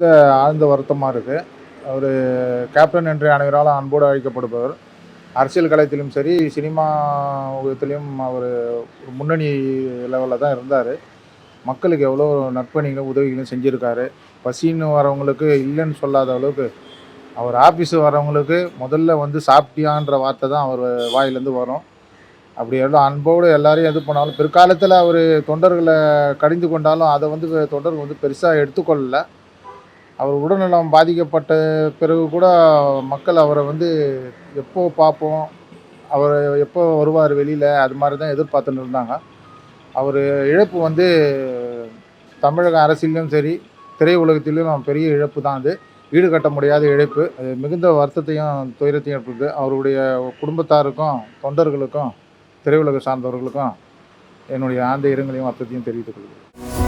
ஆழ்ந்த வருத்தமாக இருக்குது அவர் கேப்டன் என்று அனைவராலும் அன்போடு அழைக்கப்படுபவர். அரசியல் கலையத்திலும் சரி சினிமா உலகத்திலையும் அவர் முன்னணி லெவலில் தான் இருந்தார். மக்களுக்கு எவ்வளோ நற்பணிகளும் உதவிகளும் செஞ்சுருக்காரு. பசின்னு வரவங்களுக்கு இல்லைன்னு சொல்லாத அளவுக்கு அவர் ஆஃபீஸு வரவங்களுக்கு முதல்ல வந்து சாப்பிட்டியான்ற வார்த்தை தான் அவர் வாயிலேருந்து வரும். அப்படி எவ்வளோ அன்போடு எல்லாரையும் இது பண்ணாலும் பிற்காலத்தில் அவர் தொண்டர்களை கடிந்து கொண்டாலும் அதை வந்து தொண்டர்கள் வந்து பெருசாக எடுத்துக்கொள்ளலை. அவர் உடல்நலம் பாதிக்கப்பட்ட பிறகு கூட மக்கள் அவரை வந்து எப்போ பார்ப்போம் அவர் எப்போ வருவார் வெளியில் அது மாதிரி தான் எதிர்பார்த்துன்னு இருந்தாங்க. அவர் இழப்பு வந்து தமிழக அரசியலும் சரி திரையுலகத்திலும் பெரிய இழப்பு தான் அது ஈடுகட்ட முடியாத இழப்பு. அது மிகுந்த வருத்தத்தையும் துயரத்தையும் ஏற்படுது. அவருடைய குடும்பத்தாருக்கும் தொண்டர்களுக்கும் திரையுலக சார்ந்தவர்களுக்கும் என்னுடைய ஆழ்ந்த இரங்கலையும் வருத்தத்தையும் தெரிவித்துக் கொள்கிறேன்.